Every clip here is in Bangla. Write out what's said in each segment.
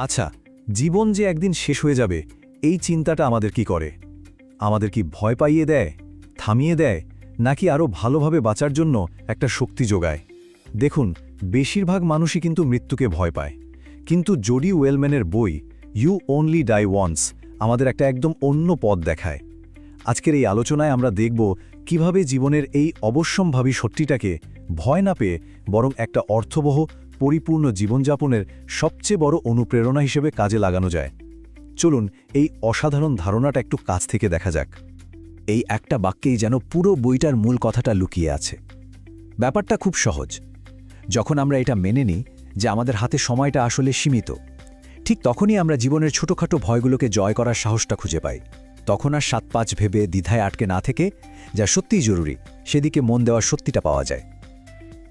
আচ্ছা জীবন যে একদিন শেষ হয়ে যাবে, এই চিন্তাটা আমাদের কি করে? আমাদের কি ভয় পাইয়ে দেয়, থামিয়ে দেয়, নাকি আরও ভালোভাবে বাঁচার জন্য একটা শক্তি যোগায়? দেখুন, বেশিরভাগ মানুষই কিন্তু মৃত্যুকে ভয় পায়। কিন্তু জডি ওয়েলম্যানের বই ইউ অনলি ডাই ওয়ান্স আমাদের একটা একদম অন্য পথ দেখায়। আজকের এই আলোচনায় আমরা দেখব কীভাবে জীবনের এই অবশ্যম্ভাবী সত্যিটাকে ভয় না পেয়ে বরং একটা অর্থবহ পরিপূর্ণ জীবনযাপনের সবচেয়ে বড় অনুপ্রেরণা হিসেবে কাজে লাগানো যায়। চলুন, এই অসাধারণ ধারণাটা একটু কাছ থেকে দেখা যাক। এই একটা বাক্যেই যেন পুরো বইটার মূল কথাটা লুকিয়ে আছে। ব্যাপারটা খুব সহজ। যখন আমরা এটা মেনে নিই যে আমাদের হাতে সময়টা আসলে সীমিত, ঠিক তখনই আমরা জীবনের ছোটোখাটো ভয়গুলোকে জয় করার সাহসটা খুঁজে পাই। তখন আর সাত পাঁচ ভেবে দ্বিধায় আটকে না থেকে যা সত্যিই জরুরি, সেদিকে মন দেওয়ার সত্যিটা পাওয়া যায়।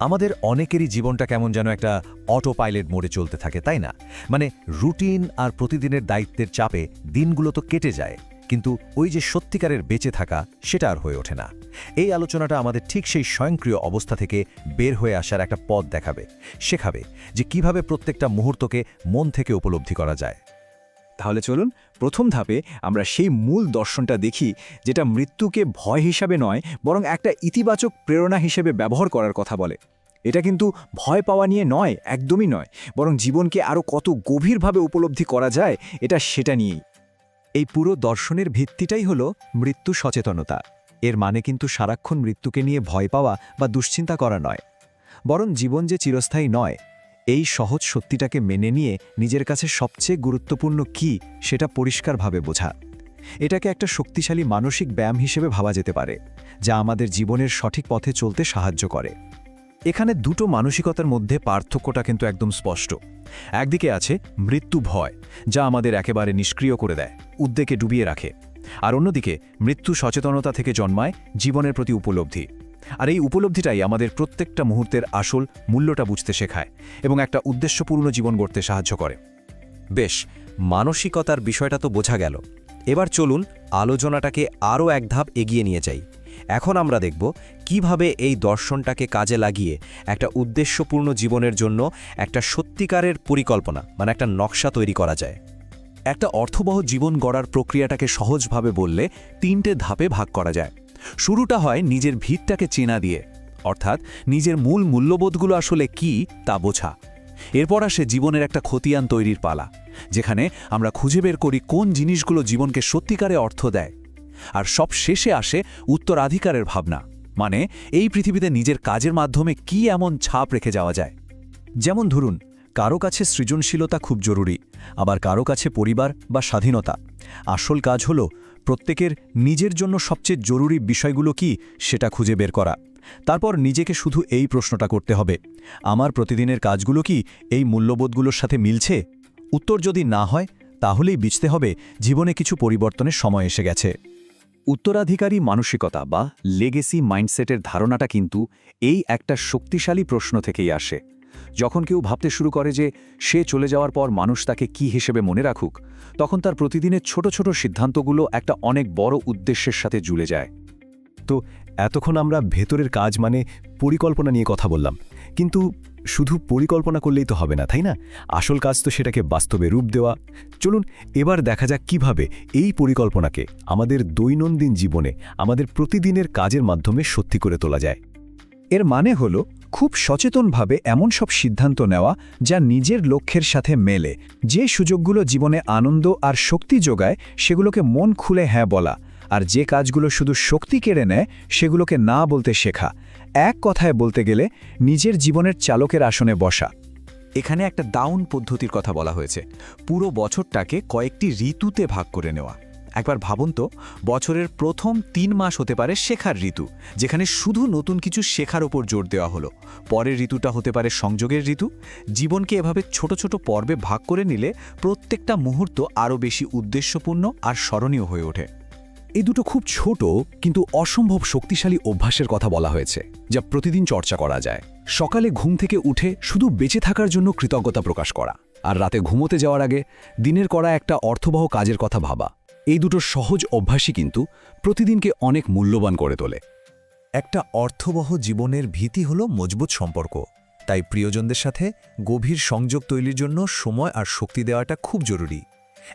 আমাদের অনেকেরই জীবনটা কেমন যেন একটা অটো পাইলট মোডে চলতে থাকে, তাই না? মানে রুটিন আর প্রতিদিনের দায়িত্বের চাপে দিনগুলো তো কেটে যায়, কিন্তু ওই যে সত্যিকারের বেঁচে থাকা সেটা আর হয়ে ওঠে না। এই আলোচনাটা আমাদের ঠিক সেই স্বয়ংক্রিয় অবস্থা থেকে বের হয়ে আসার একটা পথ দেখাবে, শেখাবে যে কীভাবে প্রত্যেকটা মুহূর্তকে মন থেকে উপলব্ধি করা যায়। তাহলে চলুন প্রথম ধাপে আমরা সেই মূল দর্শনটা দেখি, যেটা মৃত্যুকে ভয় হিসাবে নয়, বরং একটা ইতিবাচক প্রেরণা হিসেবে ব্যবহার করার কথা বলে। এটা কিন্তু ভয় পাওয়া নিয়ে নয়, একদমই নয়, বরং জীবনকে আরও কত গভীরভাবে উপলব্ধি করা যায়, এটা সেটা নিয়েই। এই পুরো দর্শনের ভিত্তিটাই হলো মৃত্যু সচেতনতা। এর মানে কিন্তু সারাক্ষণ মৃত্যুকে নিয়ে ভয় পাওয়া বা দুশ্চিন্তা করা নয়, বরং জীবন যে চিরস্থায়ী নয় এই সহজ সত্যিটাকে মেনে নিয়ে নিজের কাছে সবচেয়ে গুরুত্বপূর্ণ কি সেটা পরিষ্কারভাবে বোঝা। এটাকে একটা শক্তিশালী মানসিক ব্যায়াম হিসেবে ভাবা যেতে পারে, যা আমাদের জীবনের সঠিক পথে চলতে সাহায্য করে। এখানে দুটো মানসিকতার মধ্যে পার্থক্যটা কিন্তু একদম স্পষ্ট। একদিকে আছে মৃত্যু ভয়, যা আমাদের একেবারে নিষ্ক্রিয় করে দেয়, উদ্বেগে ডুবিয়ে রাখে। আর অন্যদিকে মৃত্যু সচেতনতা থেকে জন্মায় জীবনের প্রতি উপলব্ধি। আর এই উপলব্ধিটাই আমাদের প্রত্যেকটা মুহূর্তের আসল মূল্যটা বুঝতে শেখায় এবং একটা উদ্দেশ্যপূর্ণ জীবন গড়তে সাহায্য করে। বেশ, মানসিকতার বিষয়টা তো বোঝা গেল। এবার চলুন আলোচনাটাকে আরও এক ধাপ এগিয়ে নিয়ে যাই। এখন আমরা দেখব কীভাবে এই দর্শনটাকে কাজে লাগিয়ে একটা উদ্দেশ্যপূর্ণ জীবনের জন্য একটা সত্যিকারের পরিকল্পনা মানে একটা নকশা তৈরি করা যায়। একটা অর্থবহ জীবন গড়ার প্রক্রিয়াটাকে সহজভাবে বললে তিনটে ধাপে ভাগ করা যায়। শুরুটা হয় নিজের ভিতটাকে চেনা দিয়ে, অর্থাৎ নিজের মূল মূল্যবোধগুলো আসলে কি তা বোঝা। এরপর আসে জীবনের একটা খতিয়ান তৈরির পালা, যেখানে আমরা খুঁজে বের করি কোন জিনিসগুলো জীবনকে সত্যিকারে অর্থ দেয়। আর সব শেষে আসে উত্তরাধিকারের ভাবনা মানে এই পৃথিবীতে নিজের কাজের মাধ্যমে কি এমন ছাপ রেখে যাওয়া যায়। যেমন ধরুন, কারও কাছে সৃজনশীলতা খুব জরুরি, আবার কারও কাছে পরিবার বা স্বাধীনতা। আসল কাজ হল প্রত্যেকের নিজের জন্য সবচেয়ে জরুরি বিষয়গুলো কি সেটা খুঁজে বের করা। তারপর নিজেকে শুধু এই প্রশ্নটা করতে হবে, আমার প্রতিদিনের কাজগুলো কি এই মূল্যবোধগুলোর সাথে মিলছে? উত্তর যদি না হয়, তাহলেই বুঝতে হবে জীবনে কিছু পরিবর্তনের সময় এসে গেছে। উত্তরাধিকারী মানসিকতা বা লেগেসি মাইন্ডসেটের ধারণাটা কিন্তু এই একটা শক্তিশালী প্রশ্ন থেকেই আসে। যখন কেউ ভাবতে শুরু করে যে সে চলে যাওয়ার পর মানুষ তাকে কি হিসেবে মনে রাখুক, তখন তার প্রতিদিনের ছোট ছোট সিদ্ধান্তগুলো একটা অনেক বড় উদ্দেশ্যের সাথে জুড়ে যায়। তো এতক্ষণ আমরা ভেতরের কাজ মানে পরিকল্পনা নিয়ে কথা বললাম, কিন্তু শুধু পরিকল্পনা করলেই তো হবে না, তাই না? আসল কাজ তো সেটাকে বাস্তবে রূপ দেওয়া। চলুন এবার দেখা যাক কীভাবে এই পরিকল্পনাকে আমাদের দৈনন্দিন জীবনে, আমাদের প্রতিদিনের কাজের মাধ্যমে সত্যি করে তোলা যায়। এর মানে হল খুব সচেতনভাবে এমন সব সিদ্ধান্ত নেওয়া যা নিজের লক্ষ্যের সাথে মেলে, যে সুযোগগুলো জীবনে আনন্দ আর শক্তি যোগায়, সেগুলোকে মন খুলে হ্যাঁ বলা, আর যে কাজগুলো শুধু শক্তি কেড়ে নেয়, সেগুলোকে না বলতে শেখা। এক কথায় বলতে গেলে, নিজের জীবনের চালকের আসনে বসা। এখানে একটা দাউন পদ্ধতির কথা বলা হয়েছে। পুরো বছরটাকে কয়েকটি ঋতুতে ভাগ করে নেওয়া। একবার ভাবুন তো, বছরের প্রথম তিন মাস হতে পারে শেখার ঋতু, যেখানে শুধু নতুন কিছু শেখার ওপর জোর দেওয়া হলো। পরের ঋতুটা হতে পারে সংযোগের ঋতু, জীবনকে এভাবে ছোট ছোট পর্বে ভাগ করে নিলে প্রত্যেকটা মুহূর্ত আরও বেশি উদ্দেশ্যপূর্ণ আর স্মরণীয় হয়ে ওঠে। এই দুটো খুব ছোট কিন্তু অসম্ভব শক্তিশালী অভ্যাসের কথা বলা হয়েছে, যা প্রতিদিন চর্চা করা যায়। সকালে ঘুম থেকে উঠে শুধু বেঁচে থাকার জন্য কৃতজ্ঞতা প্রকাশ করা, আর রাতে ঘুমোতে যাওয়ার আগে দিনের করা একটা অর্থবহ কাজের কথা ভাবা। এই দুটো সহজ অভ্যাসই কিন্তু প্রতিদিনকে অনেক মূল্যবান করে তোলে। একটা অর্থবহ জীবনের ভীতি হলো মজবুত সম্পর্ক। তাই প্রিয়জনদের সাথে গভীর সংযোগ তৈরির জন্য সময় আর শক্তি দেওয়াটা খুব জরুরি।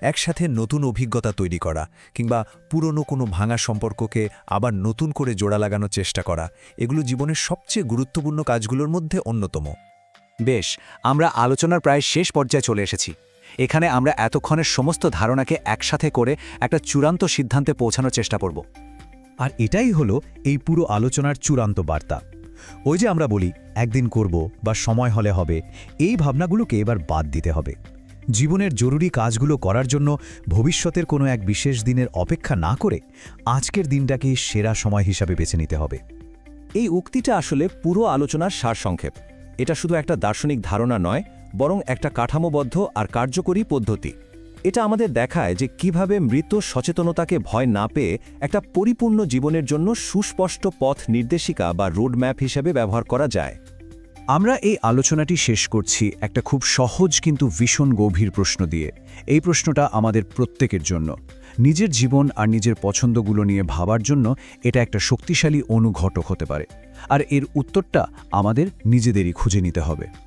একসাথে নতুন অভিজ্ঞতা তৈরি করা কিংবা পুরনো কোনো ভাঙা সম্পর্ককে আবার নতুন করে জোড়া লাগানোর চেষ্টা করা, এগুলো জীবনের সবচেয়ে গুরুত্বপূর্ণ কাজগুলোর মধ্যে অন্যতম। বেশ, আমরা আলোচনার প্রায় শেষ পর্যায়ে চলে এসেছি। এখানে আমরা এতক্ষণের সমস্ত ধারণাকে একসাথে করে একটা চূড়ান্ত সিদ্ধান্তে পৌঁছানোর চেষ্টা করব। আর এটাই হলো এই পুরো আলোচনার চূড়ান্ত বার্তা। ওই যে আমরা বলি, একদিন করব বা সময় হলে হবে, এই ভাবনাগুলোকে এবার বাদ দিতে হবে। জীবনের জরুরি কাজগুলো করার জন্য ভবিষ্যতের কোনো এক বিশেষ দিনের অপেক্ষা না করে আজকের দিনটাকে সেরা সময় হিসাবে বেছে নিতে হবে। এই উক্তিটা আসলে পুরো আলোচনার সারসংক্ষেপ। এটা শুধু একটা দার্শনিক ধারণা নয় বরং একটা কাঠামোবদ্ধ আর কার্যকরী পদ্ধতি। এটা আমাদের দেখায় যে কীভাবে মৃত সচেতনতাকে ভয় না পেয়ে একটা পরিপূর্ণ জীবনের জন্য সুস্পষ্ট পথ নির্দেশিকা বা রোডম্যাপ হিসেবে ব্যবহার করা যায়। আমরা এই আলোচনাটি শেষ করছি একটা খুব সহজ কিন্তু ভীষণ গভীর প্রশ্ন দিয়ে। এই প্রশ্নটা আমাদের প্রত্যেকের জন্য। নিজের জীবন আর নিজের পছন্দগুলো নিয়ে ভাবার জন্য এটা একটা শক্তিশালী অনুঘটক হতে পারে। আর এর উত্তরটা আমাদের নিজেদেরই খুঁজে নিতে হবে।